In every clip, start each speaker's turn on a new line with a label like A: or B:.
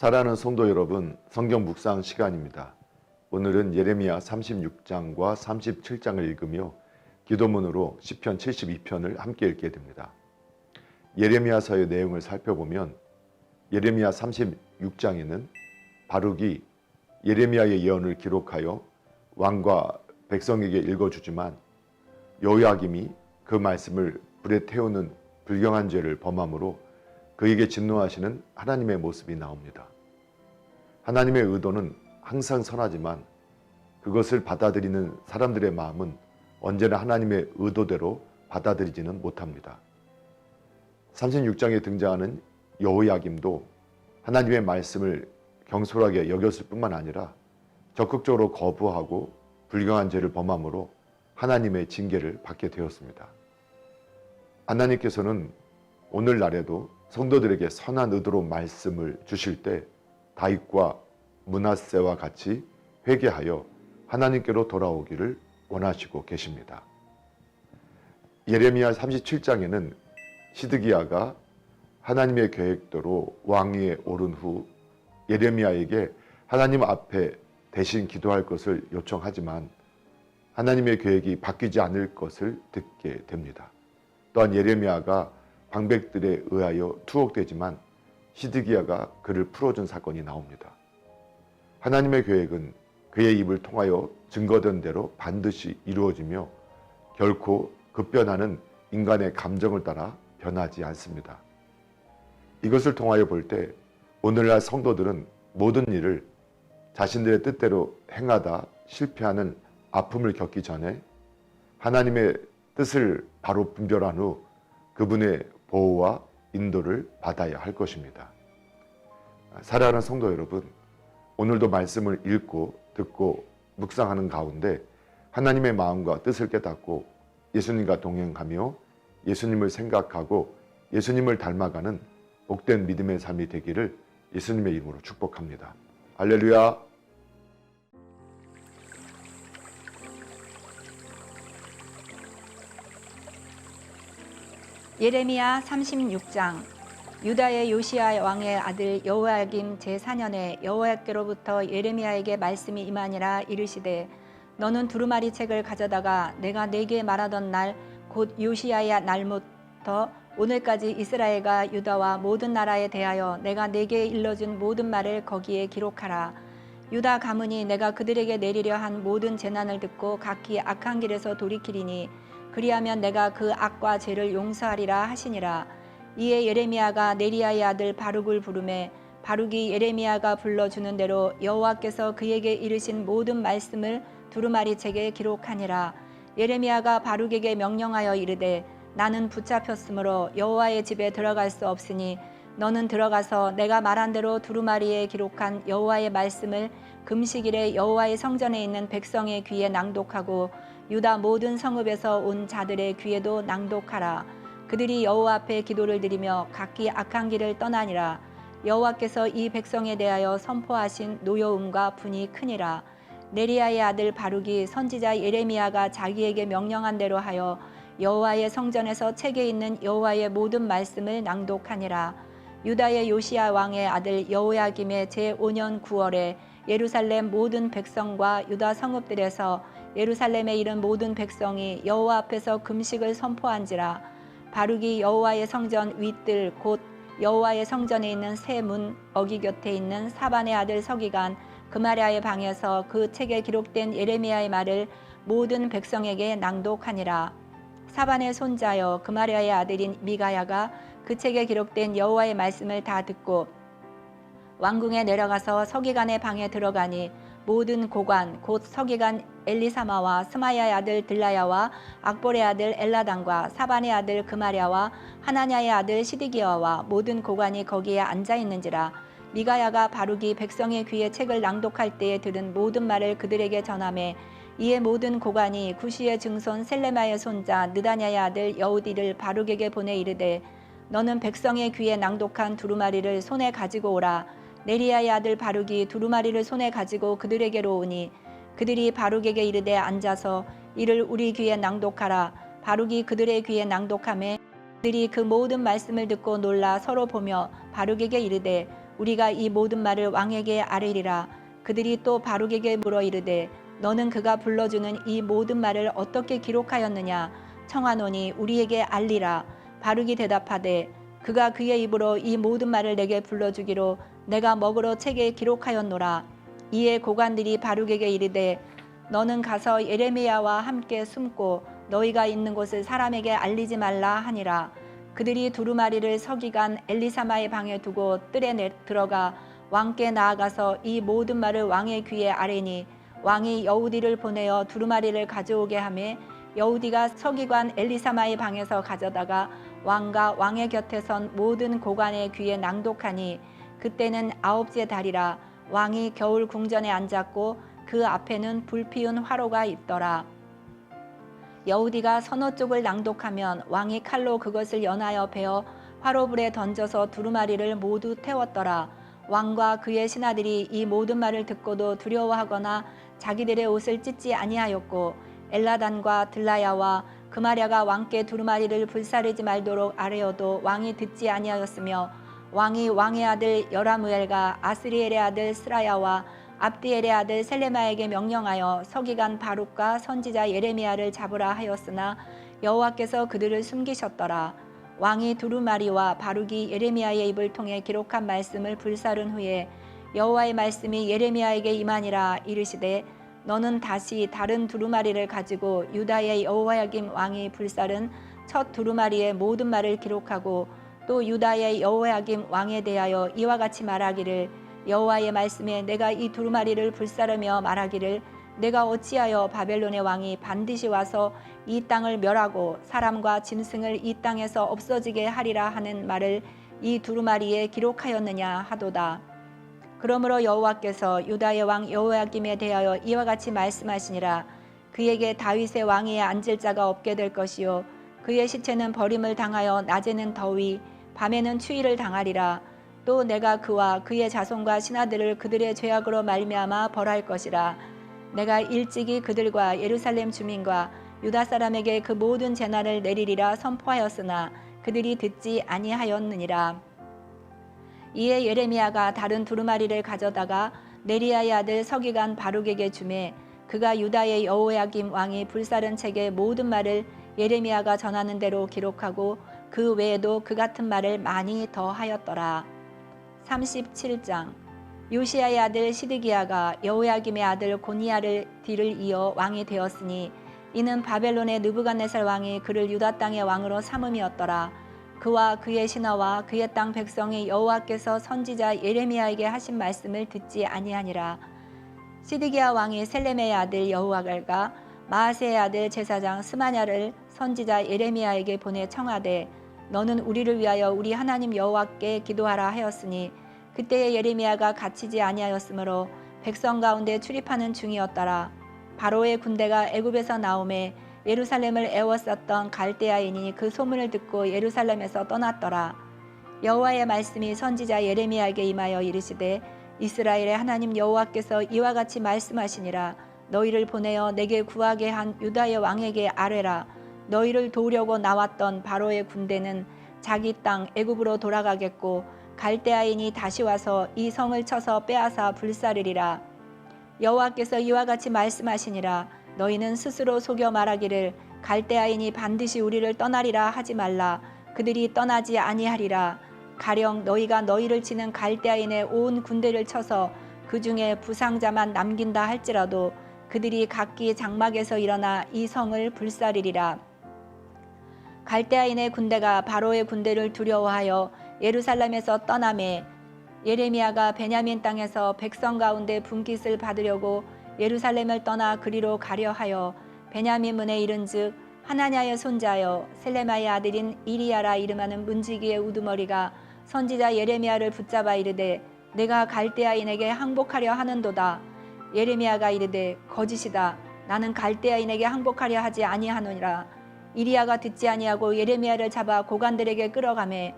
A: 사랑하는 성도 여러분, 성경 묵상 시간입니다. 오늘은 예레미야 36장과 37장을 읽으며 기도문으로 시편 72편을 함께 읽게 됩니다. 예레미야서의 내용을 살펴보면 예레미야 36장에는 바룩이 예레미야의 예언을 기록하여 왕과 백성에게 읽어주지만 여호야김이 그 말씀을 불에 태우는 불경한 죄를 범함으로 그에게 진노하시는 하나님의 모습이 나옵니다. 하나님의 의도는 항상 선하지만 그것을 받아들이는 사람들의 마음은 언제나 하나님의 의도대로 받아들이지는 못합니다. 36장에 등장하는 여호야김도 하나님의 말씀을 경솔하게 여겼을 뿐만 아니라 적극적으로 거부하고 불경한 죄를 범함으로 하나님의 징계를 받게 되었습니다. 하나님께서는 오늘날에도 성도들에게 선한 의도로 말씀을 주실 때 다윗과 문하세와 같이 회개하여 하나님께로 돌아오기를 원하시고 계십니다. 예레미야 37장에는 시드기야가 하나님의 계획대로 왕위에 오른 후 예레미야에게 하나님 앞에 대신 기도할 것을 요청하지만 하나님의 계획이 바뀌지 않을 것을 듣게 됩니다. 또한 예레미야가 방백들에 의하여 투옥되지만 시드기야가 그를 풀어준 사건이 나옵니다. 하나님의 계획은 그의 입을 통하여 증거된 대로 반드시 이루어지며 결코 급변하는 인간의 감정을 따라 변하지 않습니다. 이것을 통하여 볼 때 오늘날 성도들은 모든 일을 자신들의 뜻대로 행하다 실패하는 아픔을 겪기 전에 하나님의 뜻을 바로 분별한 후 그분의 보호와 인도를 받아야 할 것입니다. 사랑하는 성도 여러분, 오늘도 말씀을 읽고 듣고 묵상하는 가운데 하나님의 마음과 뜻을 깨닫고 예수님과 동행하며 예수님을 생각하고 예수님을 닮아가는 복된 믿음의 삶이 되기를 예수님의 이름으로 축복합니다. 할렐루야.
B: 예레미야 36장. 유다의 요시야 왕의 아들 여호야김 제4년에 여호야께로부터 예레미야에게 말씀이 임하니라 이르시되 너는 두루마리 책을 가져다가 내가 네게 말하던 날 곧 요시야의 날부터 오늘까지 이스라엘과 유다와 모든 나라에 대하여 내가 네게 일러준 모든 말을 거기에 기록하라. 유다 가문이 내가 그들에게 내리려 한 모든 재난을 듣고 각기 악한 길에서 돌이키리니 그리하면 내가 그 악과 죄를 용서하리라 하시니라. 이에 예레미야가 네리야의 아들 바룩을 부르매 바룩이 예레미야가 불러주는 대로 여호와께서 그에게 이르신 모든 말씀을 두루마리 책에 기록하니라. 예레미야가 바룩에게 명령하여 이르되 나는 붙잡혔으므로 여호와의 집에 들어갈 수 없으니 너는 들어가서 내가 말한 대로 두루마리에 기록한 여호와의 말씀을 금식일에 여호와의 성전에 있는 백성의 귀에 낭독하고 유다 모든 성읍에서 온 자들의 귀에도 낭독하라. 그들이 여호와 앞에 기도를 드리며 각기 악한 길을 떠나니라. 여호와께서 이 백성에 대하여 선포하신 노여움과 분이 크니라. 네리야의 아들 바룩이 선지자 예레미야가 자기에게 명령한 대로 하여 여호와의 성전에서 책에 있는 여호와의 모든 말씀을 낭독하니라. 유다의 요시야 왕의 아들 여호야김의 제5년 9월에 예루살렘 모든 백성과 유다 성읍들에서 예루살렘에 이른 모든 백성이 여호와 앞에서 금식을 선포한지라. 바룩이 여호와의 성전 윗뜰 곧 여호와의 성전에 있는 세 문 어기 곁에 있는 사반의 아들 서기관 그마랴의 방에서 그 책에 기록된 예레미야의 말을 모든 백성에게 낭독하니라. 사반의 손자여 그마랴의 아들인 미가야가 그 책에 기록된 여호와의 말씀을 다 듣고 왕궁에 내려가서 서기관의 방에 들어가니 모든 고관 곧 서기관 엘리사마와 스마야의 아들 들라야와 악볼의 아들 엘라단과 사반의 아들 그마랴와 하나냐의 아들 시디기야와 모든 고관이 거기에 앉아 있는지라 미가야가 바룩이 백성의 귀에 책을 낭독할 때에 들은 모든 말을 그들에게 전함에 이에 모든 고관이 구시의 증손 셀레마의 손자 느다냐의 아들 여우디를 바룩에게 보내 이르되 너는 백성의 귀에 낭독한 두루마리를 손에 가지고 오라. 네리야의 아들 바룩이 두루마리를 손에 가지고 그들에게로 오니 그들이 바룩에게 이르되 앉아서 이를 우리 귀에 낭독하라. 바룩이 그들의 귀에 낭독함에 그들이 그 모든 말씀을 듣고 놀라 서로 보며 바룩에게 이르되 우리가 이 모든 말을 왕에게 아뢰리라. 그들이 또 바룩에게 물어 이르되 너는 그가 불러주는 이 모든 말을 어떻게 기록하였느냐? 청하노니 우리에게 알리라. 바룩이 대답하되 그가 그의 입으로 이 모든 말을 내게 불러주기로 내가 먹으러 책에 기록하였노라 이에 고관들이 바룩에게 이르되 너는 가서 예레미야와 함께 숨고 너희가 있는 곳을 사람에게 알리지 말라 하니라. 그들이 두루마리를 서기관 엘리사마의 방에 두고 뜰에 내 들어가 왕께 나아가서 이 모든 말을 왕의 귀에 아뢰니 왕이 여우디를 보내어 두루마리를 가져오게 하매 여우디가 서기관 엘리사마의 방에서 가져다가 왕과 왕의 곁에 선 모든 고관의 귀에 낭독하니 그때는 아홉째 달이라 왕이 겨울 궁전에 앉았고 그 앞에는 불피운 화로가 있더라. 여우디가 서너 쪽을 낭독하면 왕이 칼로 그것을 연하여 베어 화로불에 던져서 두루마리를 모두 태웠더라. 왕과 그의 신하들이 이 모든 말을 듣고도 두려워하거나 자기들의 옷을 찢지 아니하였고 엘라단과 들라야와 그마랴가 왕께 두루마리를 불사르지 말도록 아뢰어도 왕이 듣지 아니하였으며 왕이 왕의 아들 여라무엘과 아스리엘의 아들 스라야와 압디엘의 아들 셀레마에게 명령하여 서기관 바룩과 선지자 예레미야를 잡으라 하였으나 여호와께서 그들을 숨기셨더라. 왕이 두루마리와 바룩이 예레미야의 입을 통해 기록한 말씀을 불사른 후에 여호와의 말씀이 예레미야에게 임하니라 이르시되 너는 다시 다른 두루마리를 가지고 유다의 여호야김 왕이 불사른 첫 두루마리의 모든 말을 기록하고 또 유다의 여호야김 왕에 대하여 이와 같이 말하기를 여호와의 말씀에 내가 이 두루마리를 불사르며 말하기를 내가 어찌하여 바벨론의 왕이 반드시 와서 이 땅을 멸하고 사람과 짐승을 이 땅에서 없어지게 하리라 하는 말을 이 두루마리에 기록하였느냐 하도다. 그러므로 여호와께서 유다의 왕 여호야김에 대하여 이와 같이 말씀하시니라 그에게 다윗의 왕위에 앉을 자가 없게 될 것이요 그의 시체는 버림을 당하여 낮에는 더위 밤에는 추위를 당하리라. 또 내가 그와 그의 자손과 신하들을 그들의 죄악으로 말미암아 벌할 것이라. 내가 일찍이 그들과 예루살렘 주민과 유다 사람에게 그 모든 재난을 내리리라 선포하였으나 그들이 듣지 아니하였느니라. 이에 예레미야가 다른 두루마리를 가져다가 네리야의 아들 서기관 바룩에게 주매 그가 유다의 여호야김 왕이 불사른 책의 모든 말을 예레미야가 전하는 대로 기록하고 그 외에도 그 같은 말을 많이 더하였더라. 37장 요시야의 아들 시드기야가 여호야김의 아들 고니야를 뒤를 이어 왕이 되었으니 이는 바벨론의 느부갓네살 왕이 그를 유다 땅의 왕으로 삼음이었더라. 그와 그의 신하와 그의 땅 백성이 여호와께서 선지자 예레미야에게 하신 말씀을 듣지 아니하니라. 시드기야 왕이 셀레메의 아들 여호와갈과 마아세의 아들 제사장 스마냐를 선지자 예레미야에게 보내 청하되 너는 우리를 위하여 우리 하나님 여호와께 기도하라 하였으니 그때에 예레미야가 갇히지 아니하였으므로 백성 가운데 출입하는 중이었더라. 바로의 군대가 애굽에서 나오매 예루살렘을 애워쌌던 갈대아인이 그 소문을 듣고 예루살렘에서 떠났더라. 여호와의 말씀이 선지자 예레미야에게 임하여 이르시되 이스라엘의 하나님 여호와께서 이와 같이 말씀하시니라 너희를 보내어 내게 구하게 한 유다의 왕에게 아뢰라 너희를 도우려고 나왔던 바로의 군대는 자기 땅 애굽으로 돌아가겠고 갈대아인이 다시 와서 이 성을 쳐서 빼앗아 불사르리라. 여호와께서 이와 같이 말씀하시니라. 너희는 스스로 속여 말하기를 갈대아인이 반드시 우리를 떠나리라 하지 말라. 그들이 떠나지 아니하리라. 가령 너희가 너희를 치는 갈대아인의 온 군대를 쳐서 그 중에 부상자만 남긴다 할지라도 그들이 각기 장막에서 일어나 이 성을 불사르리라 갈대아인의 군대가 바로의 군대를 두려워하여 예루살렘에서 떠남에 예레미야가 베냐민 땅에서 백성 가운데 분깃을 받으려고 예루살렘을 떠나 그리로 가려 하여 베냐민 문에 이른즉 하나냐의 손자여 셀레마의 아들인 이리야라 이름하는 문지기의 우두머리가 선지자 예레미야를 붙잡아 이르되 내가 갈대아인에게 항복하려 하는도다. 예레미야가 이르되 거짓이다. 나는 갈대아인에게 항복하려 하지 아니하노니라 이리야가 듣지 아니하고 예레미야를 잡아 고관들에게 끌어가매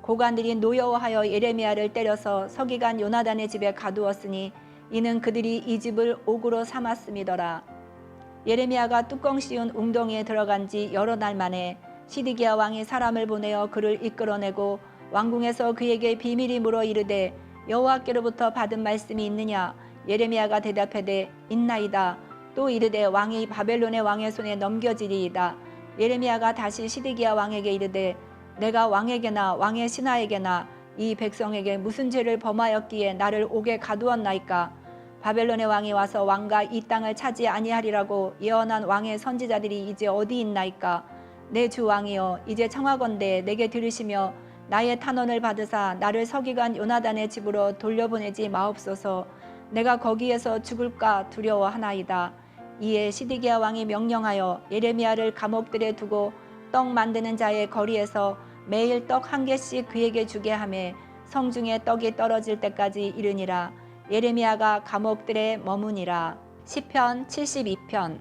B: 고관들이 노여워하여 예레미야를 때려서 서기관 요나단의 집에 가두었으니 이는 그들이 이 집을 옥으로 삼았음이더라. 예레미야가 뚜껑 씌운 웅덩이에 들어간 지 여러 날 만에 시드기야 왕이 사람을 보내어 그를 이끌어내고 왕궁에서 그에게 비밀이 물어 이르되 여호와께로부터 받은 말씀이 있느냐? 예레미야가 대답하되 있나이다. 또 이르되 왕이 바벨론의 왕의 손에 넘겨지리이다 예레미야가 다시 시드기야 왕에게 이르되 내가 왕에게나 왕의 신하에게나 이 백성에게 무슨 죄를 범하였기에 나를 옥에 가두었나이까? 바벨론의 왕이 와서 왕과 이 땅을 차지 아니하리라고 예언한 왕의 선지자들이 이제 어디 있나이까? 내 주 왕이여 이제 청하건대 내게 들으시며 나의 탄원을 받으사 나를 서기관 요나단의 집으로 돌려보내지 마옵소서. 내가 거기에서 죽을까 두려워하나이다 이에 시드기야 왕이 명령하여 예레미야를 감옥들에 두고 떡 만드는 자의 거리에서 매일 떡 한 개씩 그에게 주게 하매 성중에 떡이 떨어질 때까지 이르니라. 예레미야가 감옥들에 머무니라. 시편 72편.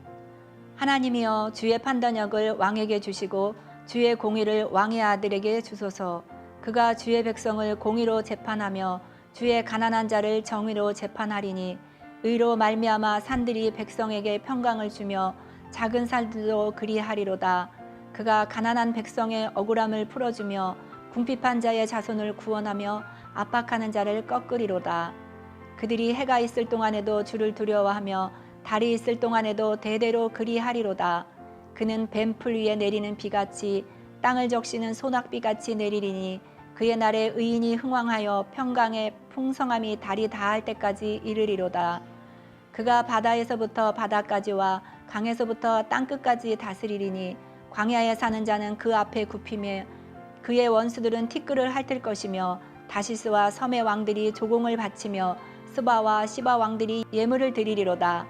B: 하나님이여 주의 판단력을 왕에게 주시고 주의 공의를 왕의 아들에게 주소서. 그가 주의 백성을 공의로 재판하며 주의 가난한 자를 정의로 재판하리니 의로 말미암아 산들이 백성에게 평강을 주며 작은 살들도 그리하리로다. 그가 가난한 백성의 억울함을 풀어주며 궁핍한 자의 자손을 구원하며 압박하는 자를 꺾으리로다. 그들이 해가 있을 동안에도 주를 두려워하며 달이 있을 동안에도 대대로 그리하리로다. 그는 뱀풀 위에 내리는 비같이 땅을 적시는 소낙비같이 내리리니 그의 날에 의인이 흥왕하여 평강의 풍성함이 달이 다할 때까지 이르리로다. 그가 바다에서부터 바다까지와 강에서부터 땅끝까지 다스리리니 광야에 사는 자는 그 앞에 굽히며 그의 원수들은 티끌을 핥을 것이며 다시스와 섬의 왕들이 조공을 바치며 스바와 시바 왕들이 예물을 드리리로다.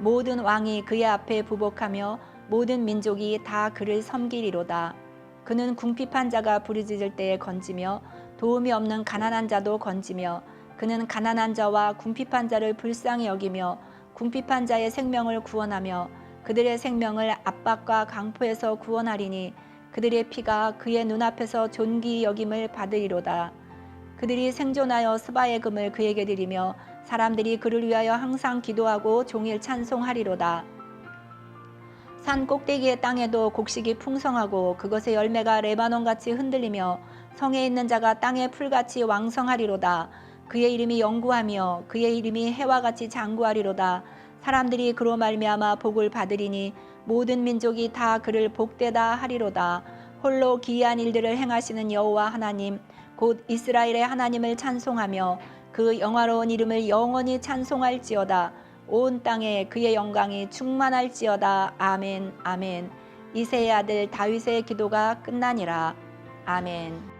B: 모든 왕이 그의 앞에 부복하며 모든 민족이 다 그를 섬기리로다. 그는 궁핍한 자가 부르짖을 때에 건지며 도움이 없는 가난한 자도 건지며 그는 가난한 자와 궁핍한 자를 불쌍히 여기며 궁핍한 자의 생명을 구원하며 그들의 생명을 압박과 강포에서 구원하리니 그들의 피가 그의 눈앞에서 존귀 여김을 받으리로다. 그들이 생존하여 스바의 금을 그에게 드리며 사람들이 그를 위하여 항상 기도하고 종일 찬송하리로다. 산 꼭대기의 땅에도 곡식이 풍성하고 그것의 열매가 레바논같이 흔들리며 성에 있는 자가 땅의 풀같이 왕성하리로다. 그의 이름이 영구하며 그의 이름이 해와 같이 장구하리로다. 사람들이 그로 말미암아 복을 받으리니 모든 민족이 다 그를 복되다 하리로다. 홀로 기이한 일들을 행하시는 여호와 하나님 곧 이스라엘의 하나님을 찬송하며 그 영화로운 이름을 영원히 찬송할지어다. 온 땅에 그의 영광이 충만할지어다. 아멘. 아멘. 이세의 아들 다윗의 기도가 끝나니라. 아멘.